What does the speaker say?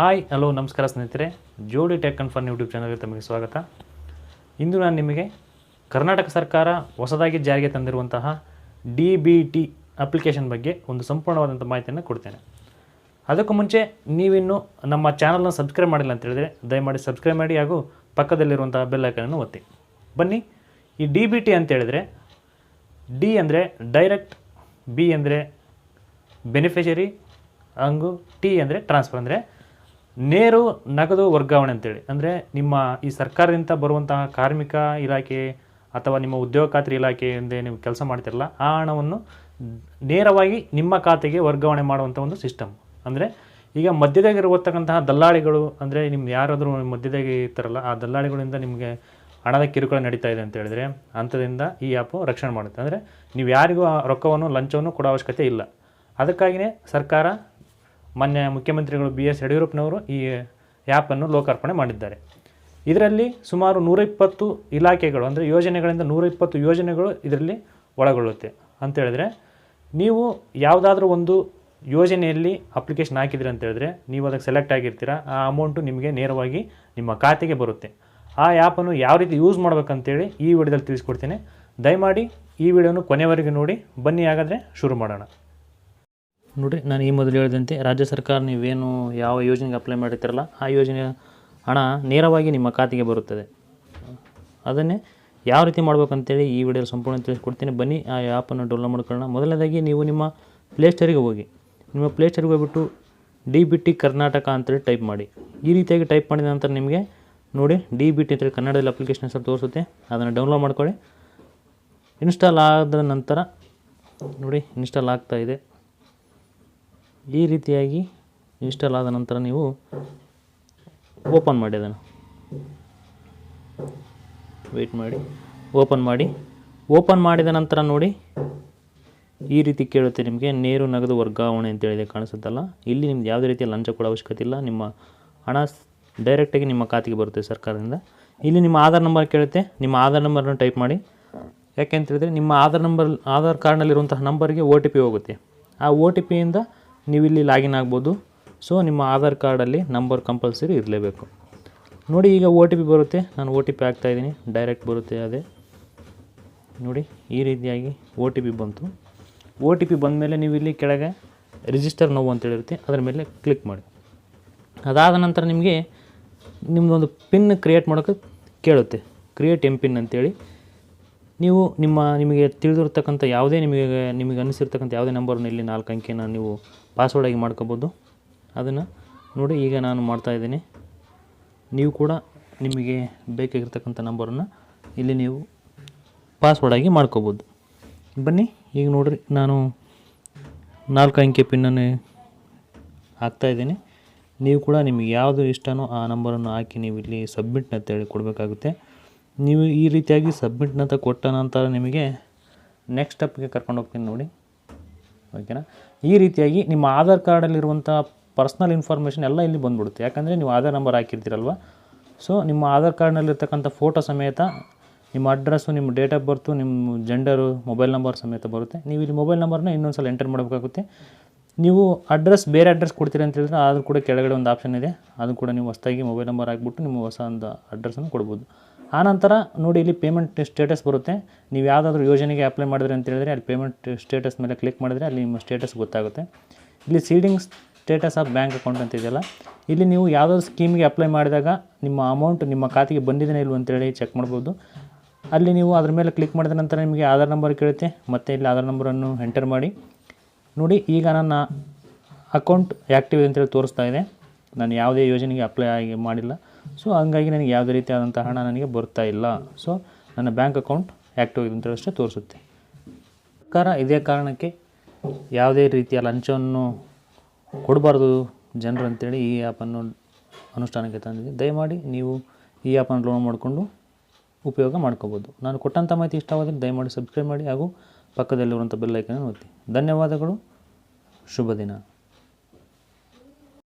Hi hello ನಮಸ್ಕಾರ ಸ್ನೇಹಿತರೆ. ಜೋಡಿ ಟೆಕ್ ಅಂಡ್ ಫನ್ ಯೂಟ್ಯೂಬ್ ಚಾನಲ್ಗೆ ತಮಗೆ ಸ್ವಾಗತ. ಇಂದು ನಾನು ನಿಮಗೆ ಕರ್ನಾಟಕ ಸರ್ಕಾರ ಹೊಸದಾಗಿ ಜಾರಿಗೆ ತಂದಿರುವಂತಹ ಡಿ ಬಿ ಟಿ ಅಪ್ಲಿಕೇಶನ್ ಬಗ್ಗೆ ಒಂದು ಸಂಪೂರ್ಣವಾದಂಥ ಮಾಹಿತಿಯನ್ನು ಕೊಡ್ತೇನೆ. ಅದಕ್ಕೂ ಮುಂಚೆ ನೀವಿನ್ನು ನಮ್ಮ ಚಾನಲ್ನ ಸಬ್ಸ್ಕ್ರೈಬ್ ಮಾಡಿಲ್ಲ ಅಂತ ಹೇಳಿದ್ರೆ ದಯಮಾಡಿ ಸಬ್ಸ್ಕ್ರೈಬ್ ಮಾಡಿ ಹಾಗೂ ಪಕ್ಕದಲ್ಲಿರುವಂತಹ ಬೆಲ್ ಐಕನನ್ನು ಒತ್ತಿ. ಬನ್ನಿ, ಈ ಡಿ ಬಿ ಟಿ ಅಂತ ಹೇಳಿದ್ರೆ ಡಿ ಅಂದರೆ ಡೈರೆಕ್ಟ್ ಬಿ ಅಂದರೆ ಬೆನಿಫಿಷರಿ ಹಂಗು ಟಿ ಅಂದರೆ ಟ್ರಾನ್ಸ್ಫರ್ ಅಂದರೆ ನೇರು ನಗದು ವರ್ಗಾವಣೆ ಅಂತೇಳಿ. ಅಂದರೆ ನಿಮ್ಮ ಈ ಸರ್ಕಾರದಿಂದ ಬರುವಂತಹ ಕಾರ್ಮಿಕ ಇಲಾಖೆ ಅಥವಾ ನಿಮ್ಮ ಉದ್ಯೋಗ ಖಾತ್ರಿ ಇಲಾಖೆಯಿಂದ ನೀವು ಕೆಲಸ ಮಾಡ್ತಿರಲ್ಲ, ಆ ಹಣವನ್ನು ನೇರವಾಗಿ ನಿಮ್ಮ ಖಾತೆಗೆ ವರ್ಗಾವಣೆ ಮಾಡುವಂಥ ಒಂದು ಸಿಸ್ಟಮ್ ಅಂದರೆ ಈಗ ಮಧ್ಯದಾಗಿರುವತಕ್ಕಂತಹ ದಲ್ಲಾಳಿಗಳು, ಅಂದರೆ ನಿಮ್ಮ ಯಾರಾದರೂ ಮಧ್ಯದಾಗಿ ಇರ್ತಾರಲ್ಲ, ಆ ದಲ್ಲಾಳಿಗಳಿಂದ ನಿಮಗೆ ಹಣದ ಕಿರುಕುಳ ನಡೀತಾ ಇದೆ ಅಂತ ಹೇಳಿದ್ರೆ ಅಂಥದಿಂದ ಈ ಆ್ಯಪು ರಕ್ಷಣೆ ಮಾಡುತ್ತೆ. ಅಂದರೆ ನೀವು ಯಾರಿಗೂ ಆ ರೊಕ್ಕವನ್ನು, ಲಂಚವನ್ನು ಕೊಡೋ ಅವಶ್ಯಕತೆ ಇಲ್ಲ. ಅದಕ್ಕಾಗಿಯೇ ಸರ್ಕಾರ ಮಾನ್ಯ ಮುಖ್ಯಮಂತ್ರಿಗಳು ಬಿ ಎಸ್ ಯಡಿಯೂರಪ್ಪನವರು ಈ ಆ್ಯಪನ್ನು ಲೋಕಾರ್ಪಣೆ ಮಾಡಿದ್ದಾರೆ. ಇದರಲ್ಲಿ ಸುಮಾರು ನೂರ ಇಪ್ಪತ್ತು ಇಲಾಖೆಗಳು, ಅಂದರೆ ಯೋಜನೆಗಳಿಂದ ನೂರ ಇಪ್ಪತ್ತು ಯೋಜನೆಗಳು ಇದರಲ್ಲಿ ಒಳಗೊಳ್ಳುತ್ತೆ. ಅಂತೇಳಿದ್ರೆ ನೀವು ಯಾವುದಾದ್ರೂ ಒಂದು ಯೋಜನೆಯಲ್ಲಿ ಅಪ್ಲಿಕೇಶನ್ ಹಾಕಿದ್ರಿ ಅಂತೇಳಿದ್ರೆ ನೀವು ಅದಕ್ಕೆ ಸೆಲೆಕ್ಟ್ ಆಗಿರ್ತೀರ, ಆ ಅಮೌಂಟು ನಿಮಗೆ ನೇರವಾಗಿ ನಿಮ್ಮ ಖಾತೆಗೆ ಬರುತ್ತೆ. ಆ ಆ್ಯಪನ್ನು ಯಾವ ರೀತಿ ಯೂಸ್ ಮಾಡ್ಬೇಕಂತೇಳಿ ಈ ವಿಡಿಯೋದಲ್ಲಿ ತಿಳಿಸ್ಕೊಡ್ತೀನಿ. ದಯಮಾಡಿ ಈ ವಿಡಿಯೋನು ಕೊನೆವರೆಗೆ ನೋಡಿ, ಬನ್ನಿ ಹಾಗಾದರೆ ಶುರು ಮಾಡೋಣ. ನೋಡಿ ನಾನು ಈ ಮೊದಲು ಹೇಳಿದಂತೆ, ರಾಜ್ಯ ಸರ್ಕಾರ ನೀವೇನು ಯಾವ ಯೋಜನೆಗೆ ಅಪ್ಲೈ ಮಾಡಿರ್ತೀರಲ್ಲ ಆ ಯೋಜನೆಯ ಹಣ ನೇರವಾಗಿ ನಿಮ್ಮ ಖಾತೆಗೆ ಬರುತ್ತದೆ. ಅದನ್ನೇ ಯಾವ ರೀತಿ ಮಾಡ್ಬೇಕಂತೇಳಿ ಈ ವಿಡಿಯೋ ಸಂಪೂರ್ಣ ತಿಳಿಸ್ಕೊಡ್ತೀನಿ. ಬನ್ನಿ, ಆ ಆ್ಯಪನ್ನು ಡೌನ್ಲೋಡ್ ಮಾಡ್ಕೊಳ್ಳೋಣ. ಮೊದಲನೇದಾಗಿ ನೀವು ನಿಮ್ಮ ಪ್ಲೇಸ್ಟೋರಿಗೆ ಹೋಗಿ, ನಿಮ್ಮ ಪ್ಲೇಸ್ಟೋರಿಗೆ ಹೋಗ್ಬಿಟ್ಟು ಡಿ ಬಿ ಟಿ ಕರ್ನಾಟಕ ಅಂತೇಳಿ ಟೈಪ್ ಮಾಡಿ. ಈ ರೀತಿಯಾಗಿ ಟೈಪ್ ಮಾಡಿದ ನಂತರ ನಿಮಗೆ ನೋಡಿ ಡಿ ಬಿ ಟಿ ಅಂತೇಳಿ ಕನ್ನಡದಲ್ಲಿ ಅಪ್ಲಿಕೇಶನ್ ಹೆಸರು ತೋರಿಸುತ್ತೆ. ಅದನ್ನು ಡೌನ್ಲೋಡ್ ಮಾಡ್ಕೊಳ್ಳಿ. ಇನ್ಸ್ಟಾಲ್ ಆದ ನಂತರ ನೋಡಿ ಇನ್ಸ್ಟಾಲ್ ಆಗ್ತಾ ಇದೆ. ಈ ರೀತಿಯಾಗಿ ಇನ್ಸ್ಟಾಲ್ ಆದ ನಂತರ ನೀವು ಓಪನ್ ಮಾಡಿ ಅದನ್ನು. ವೆಯ್ಟ್ ಮಾಡಿ. ಓಪನ್ ಮಾಡಿ. ಓಪನ್ ಮಾಡಿದ ನಂತರ ನೋಡಿ, ಈ ರೀತಿ ಕೇಳುತ್ತೆ ನಿಮಗೆ, ನೇರು, ನಗದು, ವರ್ಗಾವಣೆ ಅಂತೇಳಿದೆ ಕಾಣಿಸುತ್ತಲ್ಲ? ಇಲ್ಲಿ ನಿಮ್ಗೆ ಯಾವುದೇ ರೀತಿಯ ಲಂಚ ಕೊಡೋ ಅವಶ್ಯಕತೆ ಇಲ್ಲ. ನಿಮ್ಮ ಹಣ ಡೈರೆಕ್ಟಾಗಿ ನಿಮ್ಮ ಖಾತೆಗೆ ಬರುತ್ತೆ ಸರ್ಕಾರದಿಂದ. ಇಲ್ಲಿ ನಿಮ್ಮ ಆಧಾರ್ ನಂಬರ್ ಕೇಳುತ್ತೆ. ನಿಮ್ಮ ಆಧಾರ್ ನಂಬರ್ನ ಟೈಪ್ ಮಾಡಿ. ಯಾಕೆ ಅಂತ ಹೇಳಿದ್ರೆ, ನಿಮ್ಮ ಆಧಾರ್ ನಂಬರ್, ಆಧಾರ್ ಕಾರ್ಡ್ನಲ್ಲಿರುವಂತಹ ನಂಬರ್ಗೆ ಒ ಟಿ ಪಿ ಹೋಗುತ್ತೆ. ಆ ಓ ಟಿ ಪಿಯಿಂದ ನೀವು ಇಲ್ಲಿ ಲಾಗಿನ್ ಆಗ್ಬೋದು. ಸೊ ನಿಮ್ಮ ಆಧಾರ್ ಕಾರ್ಡಲ್ಲಿ ನಂಬರ್ ಕಂಪಲ್ಸರಿ ಇರಲೇಬೇಕು. ನೋಡಿ, ಈಗ ಓ ಬರುತ್ತೆ. ನಾನು ಓ ಟಿ ಪಿ ಹಾಕ್ತಾಯಿದ್ದೀನಿ ಡೈರೆಕ್ಟ್ ಬರುತ್ತೆ ಅದೇ. ನೋಡಿ, ಈ ರೀತಿಯಾಗಿ ಓ ಟಿ ಪಿ ಬಂತು. ಓ ಟಿ ಪಿ ಬಂದಮೇಲೆ ನೀವು ಇಲ್ಲಿ ಕೆಳಗೆ ರಿಜಿಸ್ಟರ್ ನೋವು ಅಂತೇಳಿರುತ್ತೆ ಅದರ ಮೇಲೆ ಕ್ಲಿಕ್ ಮಾಡಿ. ಅದಾದ ನಂತರ ನಿಮಗೆ ನಿಮ್ಮದೊಂದು ಪಿನ್ ಕ್ರಿಯೇಟ್ ಮಾಡೋಕ್ಕೆ ಕೇಳುತ್ತೆ. ಕ್ರಿಯೇಟ್ ಎಂ ಪಿನ್ ಅಂತೇಳಿ. ನೀವು ನಿಮ್ಮ, ನಿಮಗೆ ತಿಳಿದಿರ್ತಕ್ಕಂಥ ಯಾವುದೇ ನಿಮಗೆ ನಿಮಗೆ ಅನಿಸಿರ್ತಕ್ಕಂಥ ಯಾವುದೇ ನಂಬರ್ನ ಇಲ್ಲಿ ನಾಲ್ಕು ಅಂಕಿನ ನೀವು ಪಾಸ್ವರ್ಡಾಗಿ ಮಾಡ್ಕೋಬೋದು. ಅದನ್ನು ನೋಡಿ ಈಗ ನಾನು ಮಾಡ್ತಾಯಿದ್ದೀನಿ ನೀವು ಕೂಡ ನಿಮಗೆ ಬೇಕಾಗಿರ್ತಕ್ಕಂಥ ನಂಬರನ್ನು ಇಲ್ಲಿ ನೀವು ಪಾಸ್ವರ್ಡಾಗಿ ಮಾಡ್ಕೋಬೋದು. ಬನ್ನಿ, ಈಗ ನೋಡಿರಿ, ನಾನು ನಾಲ್ಕು ಅಂಕೆ ಪಿನ್ನನ್ನು ಹಾಕ್ತಾಯಿದ್ದೀನಿ ನೀವು ಕೂಡ ನಿಮಗೆ ಯಾವುದು ಇಷ್ಟನೋ ಆ ನಂಬರನ್ನು ಹಾಕಿ ನೀವು ಇಲ್ಲಿ ಸಬ್ಮಿಟ್ ಅಂತೇಳಿ ಕೊಡಬೇಕಾಗುತ್ತೆ. ನೀವು ಈ ರೀತಿಯಾಗಿ ಸಬ್ಮಿಟ್ನಂತ ಕೊಟ್ಟ ನಂತರ ನಿಮಗೆ ನೆಕ್ಸ್ಟ್ ಸ್ಟೆಪ್ಗೆ ಕರ್ಕೊಂಡು ಹೋಗ್ತೀನಿ ನೋಡಿ. ಓಕೆನಾ? ಈ ರೀತಿಯಾಗಿ ನಿಮ್ಮ ಆಧಾರ್ ಕಾರ್ಡಲ್ಲಿರುವಂಥ ಪರ್ಸ್ನಲ್ ಇನ್ಫಾರ್ಮೇಷನ್ ಎಲ್ಲ ಇಲ್ಲಿ ಬಂದ್ಬಿಡುತ್ತೆ. ಯಾಕಂದರೆ ನೀವು ಆಧಾರ್ ನಂಬರ್ ಹಾಕಿರ್ತೀರಲ್ವ? ಸೊ ನಿಮ್ಮ ಆಧಾರ್ ಕಾರ್ಡ್ನಲ್ಲಿರ್ತಕ್ಕಂಥ ಫೋಟೋ ಸಮೇತ, ನಿಮ್ಮ ಅಡ್ರೆಸ್ಸು ನಿಮ್ಮ ಡೇಟ್ ಆಫ್ ಬರ್ತು ನಿಮ್ಮ ಜೆಂಡರು ಮೊಬೈಲ್ ನಂಬರ್ ಸಮೇತ ಬರುತ್ತೆ. ನೀವು ಇಲ್ಲಿ ಮೊಬೈಲ್ ನಂಬರ್ನ ಇನ್ನೊಂದು ಸಲ ಎಂಟರ್ ಮಾಡಬೇಕಾಗುತ್ತೆ. ನೀವು ಅಡ್ರೆಸ್ ಬೇರೆ ಅಡ್ರೆಸ್ ಕೊಡ್ತೀರಿ ಅಂತ ಹೇಳಿದ್ರೆ ಆದರೂ ಕೂಡ ಕೆಳಗಡೆ ಒಂದು ಆಪ್ಷನ್ ಇದೆ. ಅದು ಕೂಡ ನೀವು ಹೊಸದಾಗಿ ಮೊಬೈಲ್ ನಂಬರ್ ಹಾಕ್ಬಿಟ್ಟು ನಿಮ್ಮ ಹೊಸ ಒಂದು ಅಡ್ರೆಸ್ಸನ್ನು ಕೊಡ್ಬೋದು. ಆನಂತರ ನೋಡಿ ಇಲ್ಲಿ ಪೇಮೆಂಟ್ ಸ್ಟೇಟಸ್ ಬರುತ್ತೆ. ನೀವು ಯಾವುದಾದ್ರೂ ಯೋಜನೆಗೆ ಅಪ್ಲೈ ಮಾಡಿದ್ರೆ ಅಂತ ಹೇಳಿದ್ರೆ ಅಲ್ಲಿ ಪೇಮೆಂಟ್ ಸ್ಟೇಟಸ್ ಮೇಲೆ ಕ್ಲಿಕ್ ಮಾಡಿದರೆ ಅಲ್ಲಿ ನಿಮ್ಮ ಸ್ಟೇಟಸ್ ಗೊತ್ತಾಗುತ್ತೆ. ಇಲ್ಲಿ seeding status of bank account ಅಂತ ಇದೆಯಲ್ಲ, ಇಲ್ಲಿ ನೀವು ಯಾವುದಾದ್ರು ಸ್ಕೀಮ್ಗೆ ಅಪ್ಲೈ ಮಾಡಿದಾಗ ನಿಮ್ಮ ಅಮೌಂಟ್ ನಿಮ್ಮ ಖಾತೆಗೆ ಬಂದಿದೆ ಇಲ್ವ ಅಂತೇಳಿ ಚೆಕ್ ಮಾಡ್ಬೋದು. ಅಲ್ಲಿ ನೀವು ಅದ್ರ ಮೇಲೆ ಕ್ಲಿಕ್ ಮಾಡಿದ ನಂತರ ನಿಮಗೆ ಆಧಾರ್ ನಂಬರ್ ಕೇಳುತ್ತೆ. ಮತ್ತು ಇಲ್ಲಿ ಆಧಾರ್ ನಂಬರನ್ನು ಎಂಟರ್ ಮಾಡಿ. ನೋಡಿ, ಈಗ ನನ್ನ ಅಕೌಂಟ್ ಆ್ಯಕ್ಟಿವ್ ಅಂತೇಳಿ ತೋರಿಸ್ತಾ ಇದೆ. ನಾನು ಯಾವುದೇ ಯೋಜನೆಗೆ ಅಪ್ಲೈ ಆಗಿ ಮಾಡಿಲ್ಲ. ಸೊ ಹಂಗಾಗಿ ನನಗೆ ಯಾವುದೇ ರೀತಿಯಾದಂಥ ಹಣ ನನಗೆ ಬರ್ತಾ ಇಲ್ಲ. ಸೊ ನನ್ನ ಬ್ಯಾಂಕ್ ಅಕೌಂಟ್ ಆ್ಯಕ್ಟಿವ್ ಅಂತೇಳಿ ತೋರಿಸುತ್ತೆ. ಸರ್ಕಾರ ಇದೇ ಕಾರಣಕ್ಕೆ ಯಾವುದೇ ರೀತಿಯ ಲಂಚವನ್ನು ಕೊಡಬಾರ್ದು ಜನರು ಅಂತೇಳಿ ಈ ಆ್ಯಪನ್ನು ಅನುಷ್ಠಾನಕ್ಕೆ ತಂದಿದೆ. ದಯಮಾಡಿ ನೀವು ಈ ಆ್ಯಪನ್ನು ಲೋನ್ ಮಾಡಿಕೊಂಡು ಉಪಯೋಗ ಮಾಡ್ಕೋಬೋದು. ನಾನು ಕೊಟ್ಟಂಥ ಮಾಹಿತಿ ಇಷ್ಟವಾದರೆ ದಯಮಾಡಿ ಸಬ್ಸ್ಕ್ರೈಬ್ ಮಾಡಿ ಹಾಗೂ ಪಕ್ಕದಲ್ಲಿರುವಂಥ ಬೆಲ್ಲೈಕನ್ನು ಒತ್ತಿ. ಧನ್ಯವಾದಗಳು. ಶುಭ ದಿನ.